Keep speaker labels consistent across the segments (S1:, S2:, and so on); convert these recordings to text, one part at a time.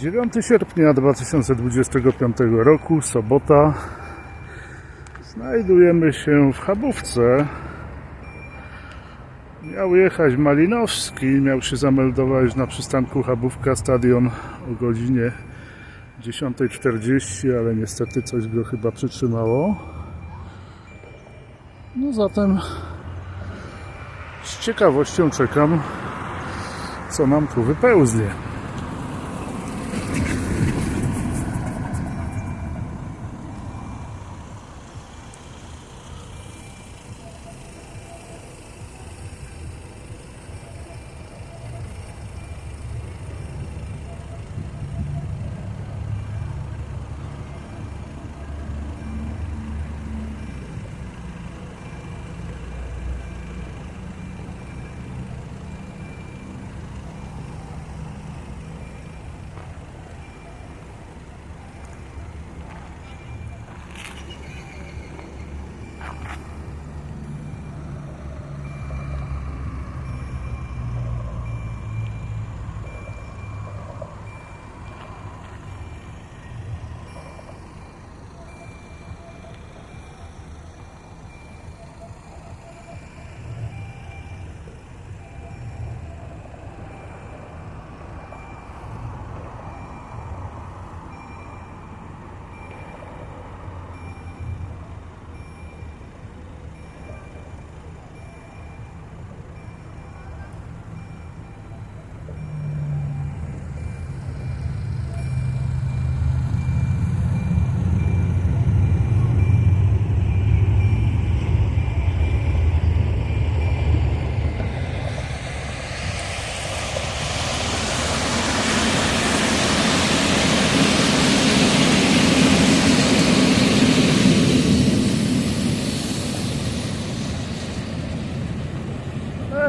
S1: 9 sierpnia 2025 roku, sobota. Znajdujemy się w Chabówce. Miał jechać Malinowski, miał się zameldować na przystanku Chabówka Stadion o godzinie 10.40, ale niestety coś go chyba przytrzymało. No zatem z ciekawością czekam, co nam tu wypełznie.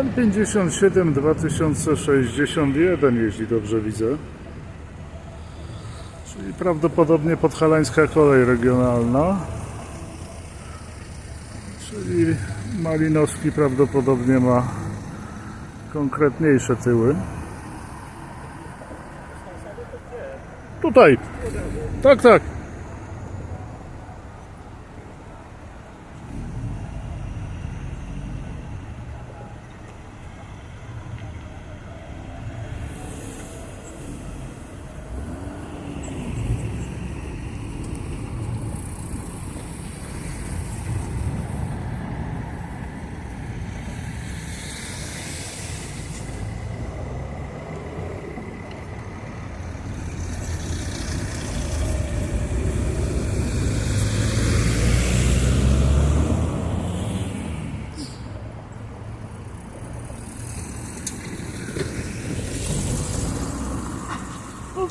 S1: N57 2061, jeśli dobrze widzę. Czyli prawdopodobnie podhalańska kolej regionalna. Czyli Malinowski prawdopodobnie ma konkretniejsze tyły. Tutaj. Tak, tak.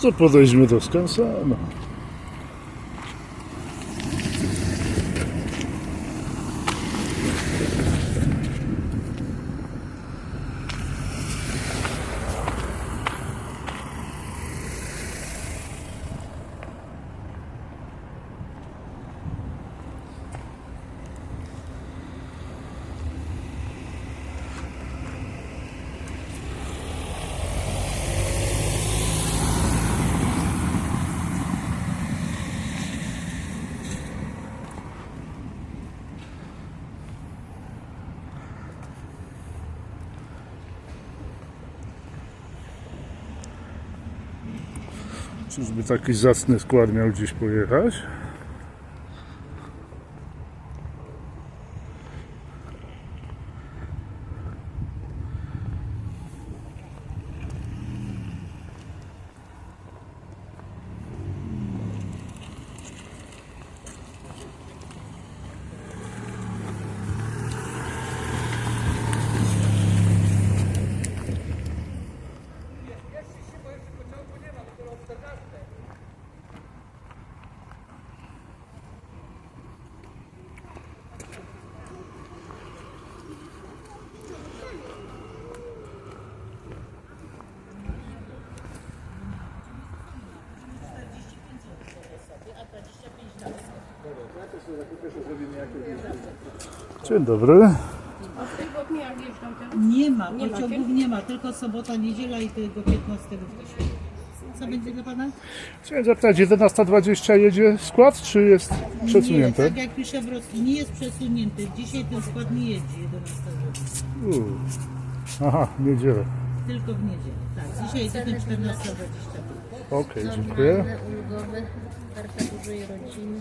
S1: To podejdźmy do skansenu. Czyżby taki zacny skład miał gdzieś pojechać? Dzień dobry.
S2: Nie ma, pociągów nie ma, tylko sobota, niedziela i tego 15 września. Co będzie dla Pana?
S1: Chciałem zapytać, 11.20 jedzie skład, czy jest
S2: Nie,
S1: przesunięte?
S2: tak jak pisze Wrocki, nie jest przesunięty. Dzisiaj ten skład nie jedzie 11 godzin.
S1: Uuu. Aha, niedzielę.
S2: Tylko w niedzielę. Tak, dzisiaj jest ten 14.20.
S1: Okej, dziękuję.
S3: Normalne, ulgowe, karta dużej rodziny.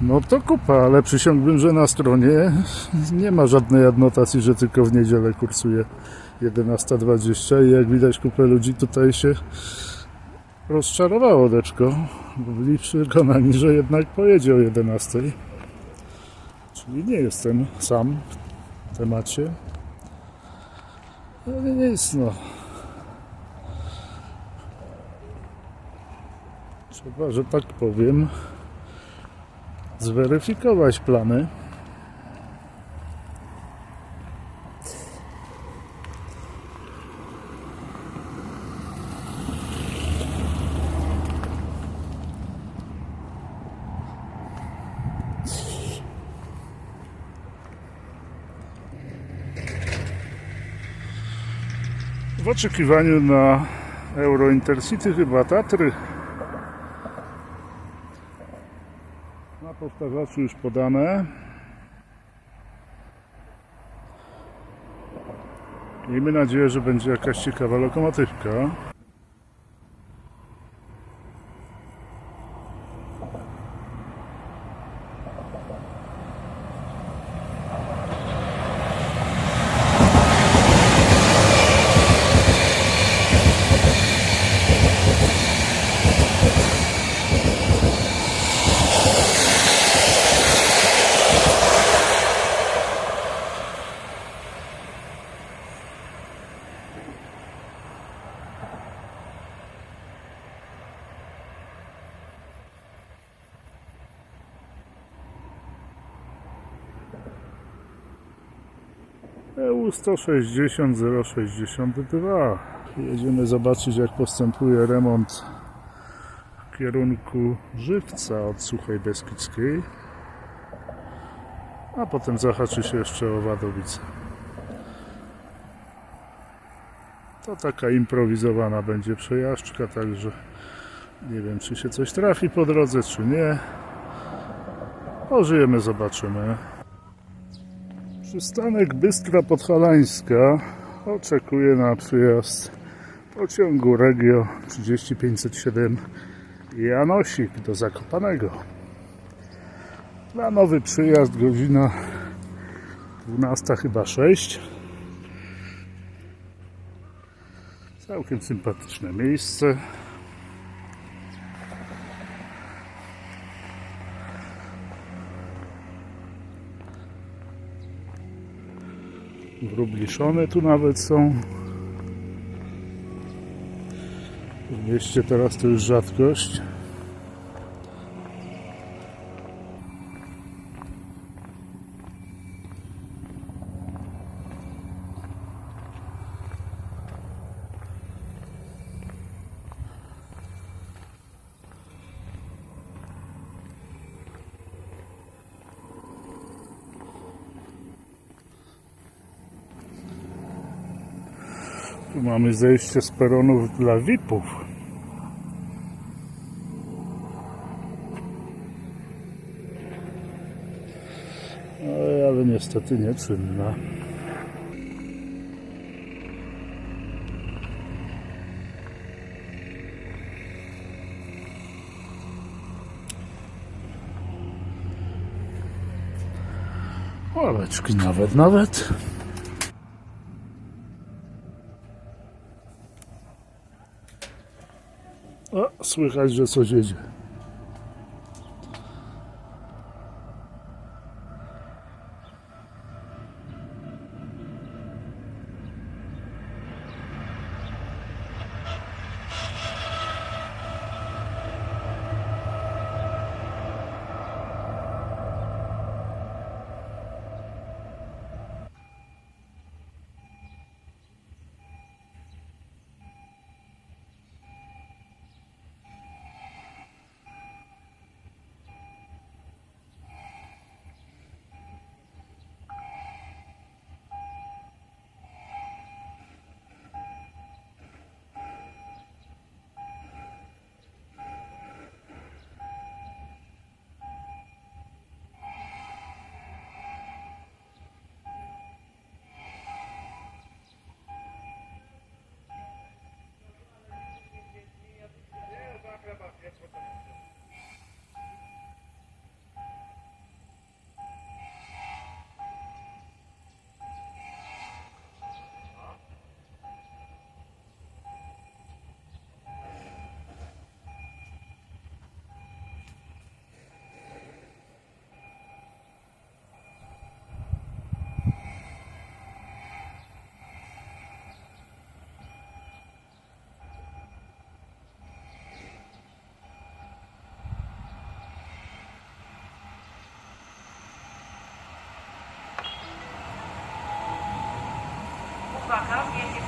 S1: No to kupa, ale przysiągłbym, że na stronie nie ma żadnej adnotacji, że tylko w niedzielę kursuje 11.20 i jak widać kupę ludzi tutaj się rozczarowało deczko, bo byli przekonani, że jednak pojedzie o 11.00. Czyli nie jestem sam w temacie. Ale nic no. Trzeba, że tak powiem, zweryfikować plany. W oczekiwaniu na Euro Intercity chyba Tatry Na powtarzaczu już podane. Miejmy nadzieję, że będzie jakaś ciekawa lokomotywka. EU 160 062. Jedziemy zobaczyć jak postępuje remont w kierunku Żywca od Suchej Beskidzkiej. A potem zahaczy się jeszcze o Wadowice. To taka improwizowana będzie przejażdżka, także nie wiem czy się coś trafi po drodze, czy nie. Pożyjemy, zobaczymy. Przystanek Bystra Podhalańska oczekuje na przyjazd pociągu Regio 3507 Janosik do Zakopanego. Na nowy przyjazd godzina 12 chyba 6. Całkiem sympatyczne miejsce. Wróbliszone tu nawet są. W mieście teraz to już rzadkość. Tu mamy zejście z peronów dla VIP-ów. Ale niestety nieczynna. Ławeczki nawet, nawet. suas realizações
S4: de. ก่อนครับเกม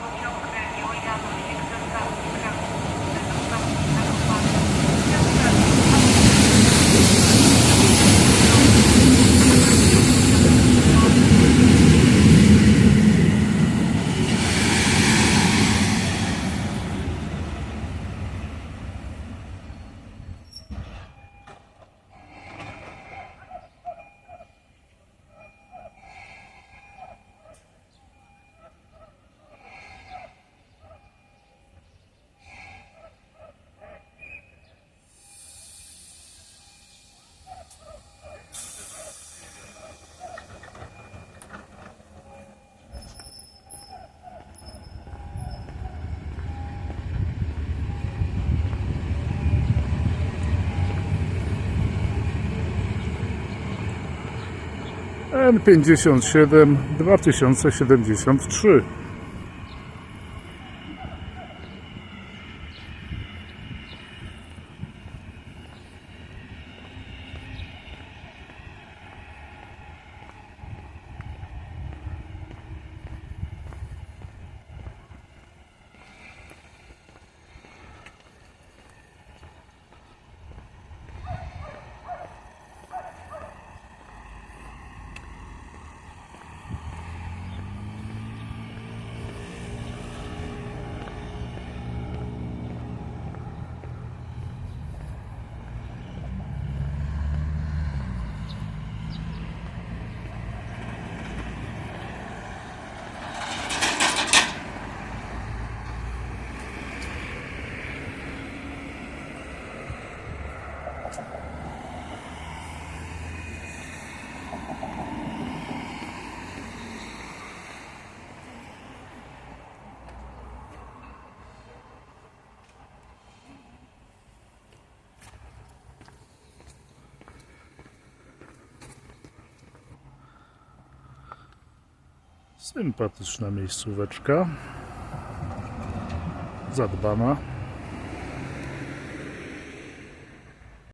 S1: N57 2073. Sympatyczna miejscóweczka. Zadbana.